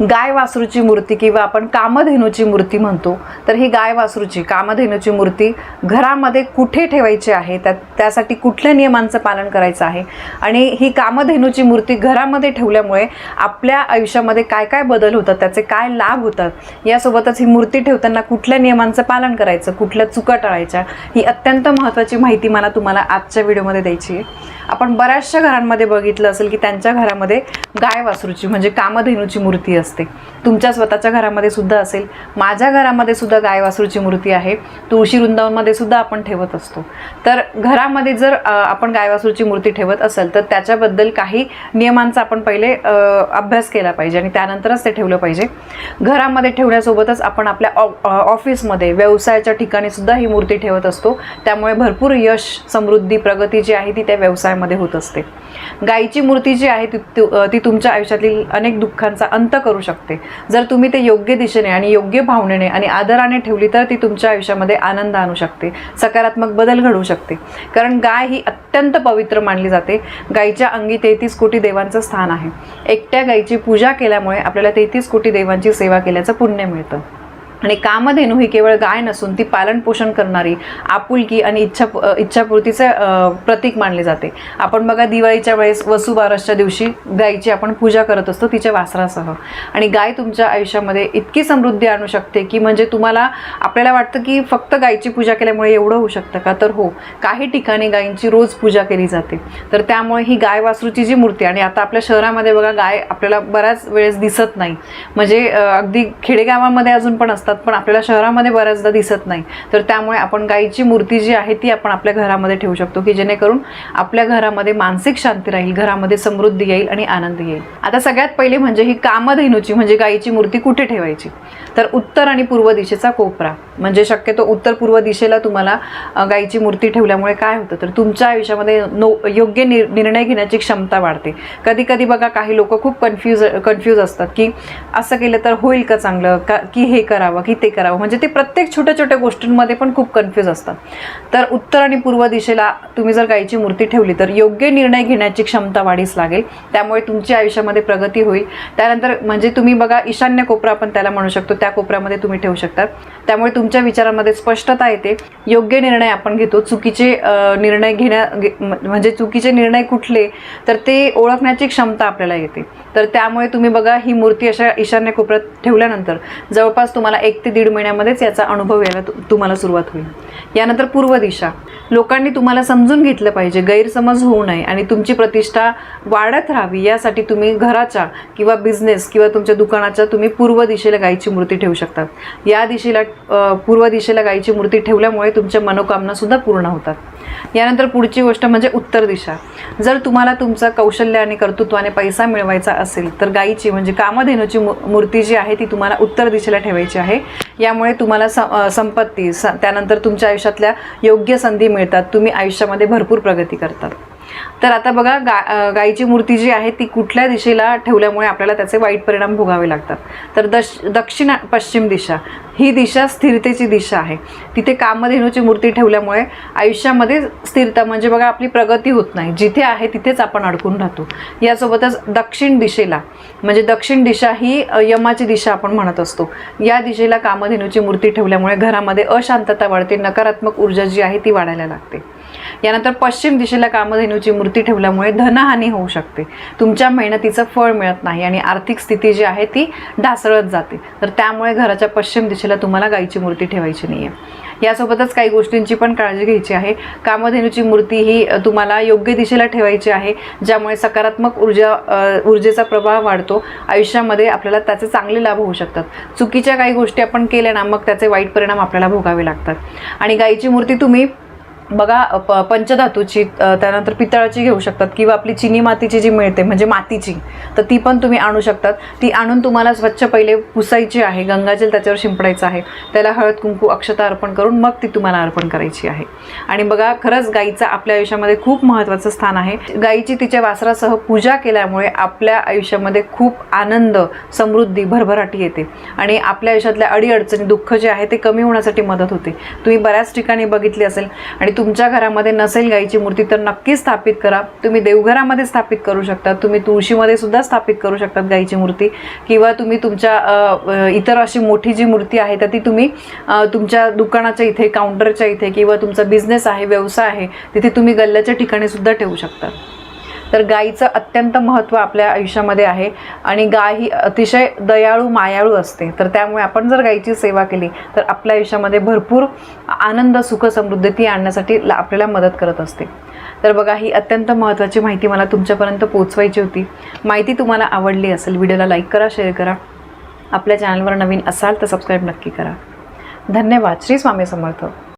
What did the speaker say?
गाय वासरूची मूर्ती किंवा आपण कामधेनूची मूर्ती म्हणतो तर ही गाय वासरूची कामधेनूची मूर्ती घरामध्ये कुठे ठेवायची आहे? त्या त्यासाठी कुठल्या नियमांचं पालन करायचं आहे? आणि ही कामधेनूची मूर्ती घरामध्ये ठेवल्यामुळे आपल्या आयुष्यामध्ये काय काय बदल होतात? त्याचे काय लाभ होतात? यासोबतच ही मूर्ती ठेवताना कुठल्या नियमांचं पालन करायचं? कुठल्या चुका टाळायच्या? ही अत्यंत महत्त्वाची माहिती मला तुम्हाला आजच्या व्हिडिओमध्ये द्यायची आहे. आपण बऱ्याचशा घरांमध्ये बघितलं असेल की त्यांच्या घरामध्ये गाय वासरूची म्हणजे कामधेनूची मूर्ती असते. तुमच्या स्वतःच्या घरामध्ये सुद्धा असेल. माझ्या घरामध्ये सुद्धा गाय वासरूची मूर्ती आहे. तुळशी वृंदावनमध्ये सुद्धा आपण ठेवत असतो. तर घरामध्ये जर आपण गाय वासरूची मूर्ती ठेवत असेल तर त्याच्याबद्दल काही नियमांचा आपण पहिले अभ्यास केला पाहिजे आणि त्यानंतरच ते ठेवलं पाहिजे. घरामध्ये ठेवण्यासोबतच आपण आपल्या ऑफिसमध्ये व्यवसायाच्या ठिकाणी सुद्धा ही मूर्ती ठेवत असतो. त्यामुळे भरपूर यश समृद्धी प्रगती जी आहे ती त्या व्यवसायामध्ये होत असते. गायीची मूर्ती जी आहे ती ती तुमच्या आयुष्यातील अनेक दुःखांचा अंत करू शकते. जर तुम्ही ते योग्य दिशेने आणि योग्य भावनेने आणि आदराने ठेवली तर ती तुमच्या आयुष्यामध्ये आनंद आणू शकते सकारात्मक बदल घडू शकते. कारण गाय ही अत्यंत पवित्र मानली जाते. गायीच्या अंगी तेहतीस कोटी देवांचं स्थान आहे. एकट्या गायीची पूजा केल्यामुळे आपल्याला तेहतीस कोटी देवांची सेवा केल्याचं पुण्य मिळतं. आणि कामधेनू ही केवळ गाय नसून ती पालनपोषण करणारी आपुलकी आणि इच्छा इच्छापूर्तीचं इच्छापूर्तीचे प्रतीक मानले जाते. आपण बघा दिवाळीच्या वेळेस वसुबारसच्या दिवशी गायीची आपण पूजा करत असतो तिच्या वासरासह. आणि गाय तुमच्या आयुष्यामध्ये इतकी समृद्धी आणू शकते की म्हणजे तुम्हाला आपल्याला वाटतं की फक्त गायीची पूजा केल्यामुळे एवढं होऊ शकतं का? तर हो काही ठिकाणी गायींची रोज पूजा केली जाते. तर त्यामुळे ही गाय वासरूची जी मूर्ती आणि आता आपल्या शहरामध्ये बघा गाय आपल्याला बऱ्याच वेळेस दिसत नाही. म्हणजे अगदी खेडेगावामध्ये अजून पण असतात. पण आपल्याला शहरामध्ये बऱ्याचदा दिसत नाही. तर त्यामुळे आपण गायीची मूर्ती जी आहे ती आपण आपल्या घरामध्ये ठेवू शकतो की जेणेकरून आपल्या घरामध्ये मानसिक शांती राहील घरामध्ये समृद्धी येईल आणि आनंद येईल. आता सगळ्यात पहिले म्हणजे ही कामधेनूची म्हणजे गायीची मूर्ती कुठे ठेवायची? तर उत्तर आणि पूर्व दिशेचा कोपरा. म्हणजे शक्यतो उत्तर पूर्व दिशेला तुम्हाला गाईची गायीची मूर्ती ठेवल्यामुळे काय होतं? तर तुमच्या आयुष्यामध्ये नो योग्य निर निर्णय घेण्याची क्षमता वाढते. कधी कधी बघा काही लोक खूप कन्फ्यूज कन्फ्यूज असतात की असं केलं तर होईल का चांगलं? का की हे करावं? की ते करावं. म्हणजे ते प्रत्येक छोट्या छोट्या गोष्टींमध्ये पण खूप कन्फ्यूज असतात. तर उत्तर आणि पूर्व दिशेला तुम्ही जर गायीची मूर्ती ठेवली तर योग्य निर्णय घेण्याची क्षमता वाढीस लागेल. त्यामुळे तुमच्या आयुष्यामध्ये प्रगती होईल. त्यानंतर म्हणजे तुम्ही बघा ईशान्य कोपरा आपण त्याला म्हणू शकतो. त्या कोपऱ्यामध्ये तुम्ही ठेवू शकता. त्यामुळे तुमच्या विचारांमध्ये स्पष्टता येते. योग्य निर्णय आपण घेतो. चुकीचे निर्णय घेण्या म्हणजे चुकीचे निर्णय कुठले तर ते ओळखण्याची क्षमता आपल्याला येते. तर त्यामुळे तुम्ही बघा ही मूर्ती अशा ईशान्य कोपऱ्यात ठेवल्यानंतर जवळपास तुम्हाला एक एक ते दीड महिन्यामध्येच याचा अनुभव यायला तुम्हाला सुरुवात होईल. यानंतर पूर्व दिशा. लोकांनी तुम्हाला समजून घेतलं पाहिजे गैरसमज होऊ नये आणि तुमची प्रतिष्ठा वाढत राहावी यासाठी तुम्ही घराच्या किंवा बिझनेस किंवा तुमच्या दुकानाच्या तुम्ही पूर्व दिशेला गायीची मूर्ती ठेवू शकतात या दिशेला पूर्व दिशेला गायीची मूर्ती ठेवल्यामुळे तुमच्या मनोकामनासुद्धा पूर्ण होतात. यानंतर पुढची गोष्ट म्हणजे उत्तर दिशा. जर तुम्हाला तुमचं कौशल्य आणि कर्तृत्वाने पैसा मिळवायचा असेल तर गायीची म्हणजे कामधेनूची मू- मूर्ती जी आहे ती तुम्हाला उत्तर दिशेला ठेवायची आहे. यामुळे तुम्हाला स संपत्ती स त्यानंतर तुमच्या आयुष्यातल्या योग्य संधी मिळतात. तुम्ही आयुष्यामध्ये भरपूर प्रगती करतात. तर आता बघा गा गाईची गायीची मूर्ती जी आहे ती कुठल्या दिशेला ठेवल्यामुळे आपल्याला त्याचे वाईट परिणाम भोगावे लागतात. तर दश दक्षिण पश्चिम दिशा ही दिशा स्थिरतेची दिशा आहे. तिथे कामधेनूची मूर्ती ठेवल्यामुळे आयुष्यामध्ये स्थिरता म्हणजे बघा आपली प्रगती होत नाही. जिथे आहे तिथेच आपण अडकून राहतो. यासोबतच दक्षिण दिशेला म्हणजे दक्षिण दिशा ही यमाची दिशा आपण म्हणत असतो. या दिशेला कामधेनूची मूर्ती ठेवल्यामुळे घरामध्ये अशांतता वाढते नकारात्मक ऊर्जा जी आहे ती वाढायला लागते. यानंतर पश्चिम दिशेला कामधेनूची मूर्ती ठेवल्यामुळे धनहानी होऊ शकते. तुमच्या मेहनतीचं फळ मिळत नाही आणि आर्थिक स्थिती जी आहे ती ढासळत जाते. तर त्यामुळे घराच्या पश्चिम दिशेला तुम्हाला गाईची मूर्ती ठेवायची नाही आहे यासोबतच काही गोष्टींची पण काळजी घ्यायची आहे. कामधेनूची मूर्ती ही तुम्हाला योग्य दिशेला ठेवायची आहे ज्यामुळे सकारात्मक ऊर्जा ऊर्जेचा प्रभाव वाढतो. आयुष्यामध्ये आपल्याला त्याचे चांगले लाभ होऊ शकतात. चुकीच्या काही गोष्टी आपण केल्या ना मग त्याचे वाईट परिणाम आपल्याला भोगावे लागतात. आणि गाईची मूर्ती तुम्ही बघा प पंचधातूची त्यानंतर पितळाची घेऊ शकतात किंवा आपली चिनी मातीची जी मिळते म्हणजे मातीची तर ती पण तुम्ही आणू शकतात. ती आणून तुम्हाला स्वच्छ पहिले पुसायची आहे गंगाजल त्याच्यावर शिंपडायचं आहे. त्याला हळद कुंकू अक्षता अर्पण करून मग ती तुम्हाला अर्पण करायची आहे. आणि बघा खरंच गाईचं आपल्या आयुष्यामध्ये खूप महत्त्वाचं स्थान आहे. गाईची तिच्या वासरासह पूजा केल्यामुळे आपल्या आयुष्यामध्ये खूप आनंद समृद्धी भरभराटी येते. आणि आपल्या आयुष्यातल्या अडीअडचणी दुःख जे आहे ते कमी होण्यासाठी मदत होते. तुम्ही बऱ्याच ठिकाणी बघितली असेल. आणि तुमच्या घरामध्ये नसेल गाईची मूर्ती तर नक्की स्थापित करा. तुम्ही देवघरामध्ये स्थापित करू शकता. तुम्ही तुळशीमध्ये सुद्धा स्थापित करू शकतात गाईची मूर्ती. किंवा तुम्ही तुमच्या इतर अशी मोठी जी मूर्ती आहे तर ती तुम्ही तुमच्या दुकानाच्या इथे काउंटरच्या इथे किंवा तुमचा बिझनेस आहे व्यवसाय आहे तिथे तुम्ही गल्ल्याच्या ठिकाणी सुद्धा ठेवू शकता. तर गायीचं अत्यंत महत्त्व आपल्या आयुष्यामध्ये आहे. आणि गाय ही अतिशय दयाळू मायाळू असते. तर त्यामुळे आपण जर गाईची सेवा केली तर आपल्या आयुष्यामध्ये भरपूर आनंद सुख समृद्धी ती आणण्यासाठी आपल्याला मदत करत असते. तर बघा ही अत्यंत महत्त्वाची माहिती मला तुमच्यापर्यंत पोचवायची होती. माहिती तुम्हाला आवडली असेल व्हिडिओला लाईक करा शेअर करा. आपल्या चॅनलवर नवीन असाल तर सबस्क्राईब नक्की करा. धन्यवाद. श्री स्वामी समर्थ.